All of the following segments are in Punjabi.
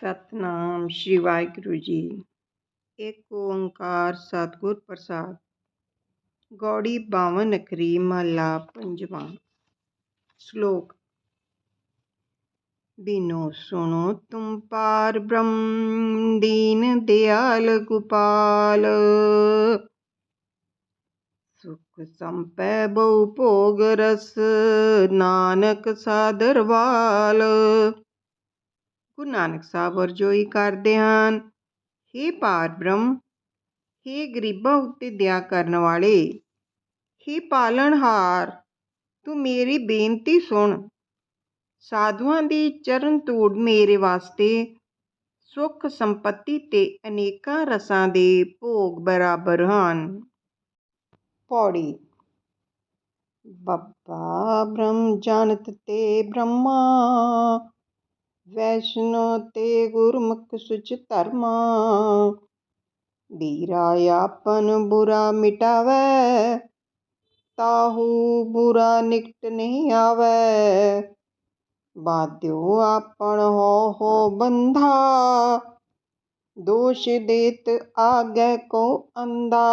ਸਤਨਾਮ ਸ਼੍ਰੀ ਵਾਹਿਗੁਰੂ ਜੀ। ਇੱਕ ਓੰਕਾਰ ਸਤਿਗੁਰ ਪ੍ਰਸਾਦ। ਗੌੜੀ ਬਾਵਨ ਅਖਰੀ ਮਹਲਾ ਪੰਜਵਾਂ। ਸ਼ਲੋਕ। ਬਿਨੋ ਸੁਣੋ ਤੁਮ ਪਾਰ ਬ੍ਰਹਮ ਦੀਨ ਦਿਆਲ ਗੋਪਾਲ। ਸੁਖ ਸੰਪੈ ਬਹੁ ਭੋਗ ਰਸ ਨਾਨਕ ਸਾਦਰਵਾਲ ਗੁਰੂ ਨਾਨਕ ਸਾਹਿਬ ਵਰਜੋਈ ਕਰਦੇ ਹਨ। ਹੇ ਪਾਰ ਬ੍ਰਹਮ, ਹੇ ਗਰੀਬਾਂ ਉੱਤੇ ਦਇਆ ਕਰਨ ਵਾਲੇ, ਹੇ ਪਾਲਣਹਾਰ ਤੂੰ ਮੇਰੀ ਬੇਨਤੀ ਸੁਣ। ਸਾਧੂਆਂ ਦੀ ਚਰਨ ਧੂੜ ਮੇਰੇ ਵਾਸਤੇ, ਸੁੱਖ ਸੰਪਤੀ ਤੇ ਅਨੇਕਾਂ ਰਸਾਂ ਦੇ ਭੋਗ ਬਰਾਬਰ ਹਨ। ਪੌੜੀ। ਬੱਬਾ ਬ੍ਰਹਮ ਜਾਣਤ ਤੇ ਬ੍ਰਹਮਾ ਵੈਸ਼ਨੋ ਤੇ ਗੁਰਮੁਖ ਸੁਚ ਧਰਮਾ। ਬੀਰਾ ਆਪਨ ਬੁਰਾ ਮਿਟਾਵੈ, ਤਾਹੂ ਬੁਰਾ ਨਿਕਟ ਨਹੀਂ ਆਵੈ। ਬਾਦਿਓ ਆਪਨ ਹੋ ਹੋ ਬੰਧਾ, ਦੋਸ਼ ਦੇਤ ਆਗੇ ਕੋ ਅੰਦਾ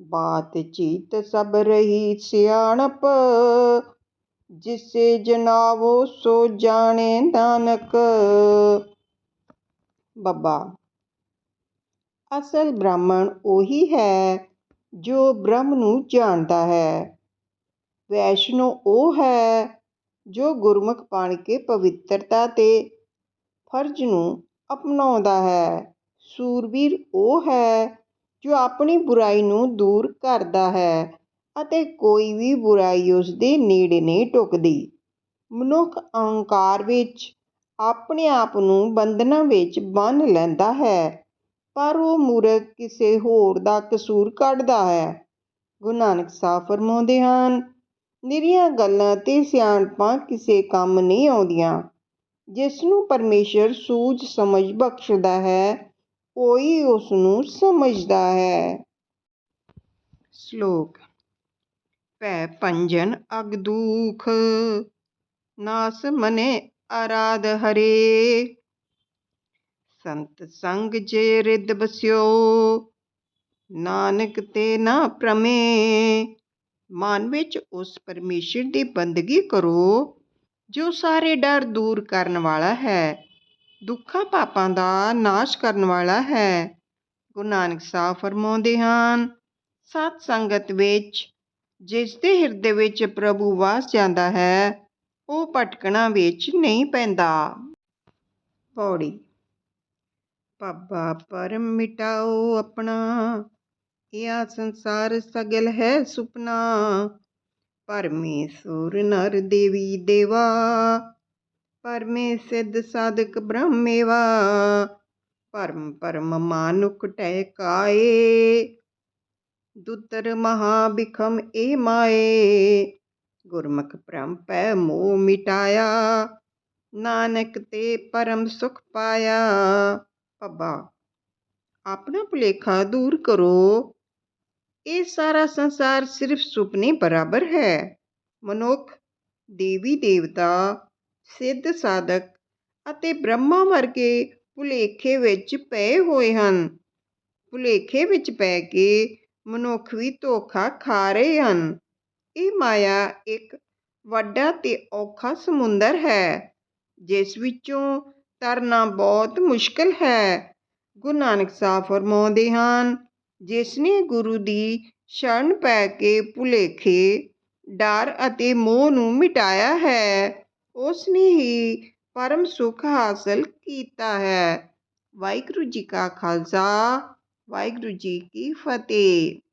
ਬਾਤ ਚੀਤ ਸਭ ਰਹੀ ਸਿਆਣਪ ਜਿਸੇ ਜਨਾਵੋ ਸੋ ਜਾਣੇ ਨਾਨਕ। ਬੱਬਾ। ਅਸਲ ਬ੍ਰਾਹਮਣ ਉਹੀ ਹੈ ਜੋ ਬ੍ਰਹਮ ਨੂੰ ਜਾਣਦਾ ਹੈ। ਵੈਸ਼ਨੋ ਉਹ ਹੈ ਜੋ ਗੁਰਮੁਖ ਬਣ ਕੇ ਪਵਿੱਤਰਤਾ ਤੇ ਫਰਜ਼ ਨੂੰ ਅਪਣਾਉਂਦਾ ਹੈ। ਸੂਰਬੀਰ ਉਹ ਹੈ ਜੋ ਆਪਣੀ ਬੁਰਾਈ ਨੂੰ ਦੂਰ ਕਰਦਾ ਹੈ। ਅਤੇ ਕੋਈ ਵੀ ਬੁਰਾਈ ਉਸਦੇ ਨੇੜੇ ਨਹੀਂ ਟੁਕਦੀ। ਮਨੁੱਖ ਅਹੰਕਾਰ ਵਿੱਚ, ਆਪਣੇ ਆਪ ਨੂੰ ਬੰਧਨਾਂ ਵਿੱਚ ਬੰਨ੍ਹ ਲੈਂਦਾ ਹੈ, ਪਰ ਉਹ ਮੂਰਖ ਕਿਸੇ ਹੋਰ ਦਾ ਕਸੂਰ ਕੱਢਦਾ ਹੈ। ਗੁਰੂ ਨਾਨਕ ਸਾਹਿਬ ਫਰਮਾਉਂਦੇ ਹਨ, ਨਿਰੀਆਂ ਗੱਲਾਂ ਤੇ ਸਿਆਣਪਾਂ ਕਿਸੇ ਕੰਮ ਨਹੀਂ ਆਉਂਦੀਆਂ। ਜਿਸ ਨੂੰ ਪਰਮੇਸ਼ਰ ਸੂਝ ਸਮਝ ਬਖਸ਼ਦਾ ਹੈ ਕੋਈ ਉਸ ਨੂੰ ਸਮਝਦਾ ਹੈ। ਸ਼ਲੋਕ ਭੈ ਭੰਜਨ ਅਗ ਦੂਖ, ਨਾਸ ਮਨੇ ਆਰਾਧ ਹਰੇ। ਸੰਤ ਸੰਗ ਜੇ ਰਿਦ ਬਸਿਓ, ਨਾਨਕ ਤੇ ਨਾ ਪ੍ਰਮੇ। ਮਨ ਵਿੱਚ ਉਸ ਪਰਮੇਸ਼ਰ ਦੀ ਬੰਦਗੀ ਕਰੋ, ਜੋ ਸਾਰੇ ਡਰ ਦੂਰ ਕਰਨ ਵਾਲਾ ਹੈ। ਦੁੱਖਾਂ ਪਾਪਾਂ ਦਾ ਨਾਸ਼ ਕਰਨ ਵਾਲਾ ਹੈ। ਗੁਰੂ ਨਾਨਕ ਸਾਹਿਬ ਫਰਮਾਉਂਦੇ ਹਨ ਸਤ ਸੰਗਤ ਵਿੱਚ ਜਿਸ ਦੇ ਹਿਰਦੇ ਵਿੱਚ ਪ੍ਰਭੂ ਵਾਸ ਜਾਂਦਾ ਹੈ, ਉਹ ਭਟਕਣਾ ਵਿੱਚ ਨਹੀਂ ਪੈਂਦਾ। ਪੌੜੀ। ਪੱਬਾ ਪਰਮ ਮਿਟਾਓ ਆਪਣਾ ਇਹ ਸੰਸਾਰ ਸਗਲ ਹੈ ਸੁਪਨਾ। ਪਰਮੇਸ਼ੁਰ ਨਰ ਦੇਵੀ ਦੇਵਾ ਪਰਮੇ ਸਿੱਧ ਸਾਧਕ ਬ੍ਰਹਮੇਵਾ। ਪਰਮ ਪਰਮ ਮਾਨੁਕ ਟੈ ਕਾਏ ਦੁਤਰ ਮਹਾ ਬਿਖਮ ਏ ਮਾਏ। ਗੁਰਮੁਖ ਭ੍ਰਮ ਪੈ ਮੋਹ ਮਿਟਾਇਆ। ਨਾਨਕ ਤੇ ਪਰਮ ਸੁਖ ਪਾਇਆ। ਪੱਬਾ ਆਪਣਾ ਭੁਲੇਖਾ ਦੂਰ ਕਰੋ। ਇਹ ਸਾਰਾ ਸੰਸਾਰ ਸਿਰਫ ਸੁਪਨੇ ਬਰਾਬਰ ਹੈ। ਮਨੁੱਖ, ਦੇਵੀ ਦੇਵਤਾ, ਸਿੱਧ ਸਾਧਕ ਅਤੇ ਬ੍ਰਹਮਾ ਵਰਗੇ ਭੁਲੇਖੇ ਵਿੱਚ ਪਏ ਹੋਏ ਹਨ। ਭੁਲੇਖੇ ਵਿੱਚ ਪੈ ਕੇ ਮਨੁੱਖ ਵੀ ਧੋਖਾ ਖਾ ਰਹੇ ਹਨ। ਇਹ ਮਾਇਆ ਇੱਕ ਵੱਡਾ ਤੇ ਔਖਾ ਸਮੁੰਦਰ ਹੈ, ਜਿਸ ਵਿੱਚੋਂ ਤਰਨਾ ਬਹੁਤ ਮੁਸ਼ਕਲ ਹੈ। ਗੁਰੂ ਨਾਨਕ ਸਾਹਿਬ ਫਰਮਾਉਂਦੇ ਹਨ, ਜਿਸ ਨੇ ਗੁਰੂ ਦੀ ਸ਼ਰਨ ਪੈ ਕੇ ਭੁਲੇਖੇ, ਡਰ ਅਤੇ ਮੋਹ ਨੂੰ ਮਿਟਾਇਆ ਹੈ, ਉਸ ਨੇ ਹੀ ਪਰਮ ਸੁਖ ਹਾਸਲ ਕੀਤਾ ਹੈ। ਵਾਹਿਗੁਰੂ ਜੀ ਕਾ ਖਾਲਸਾ, ਵਾਹਿਗੁਰੂ ਜੀ ਕੀ ਫਤਿਹ।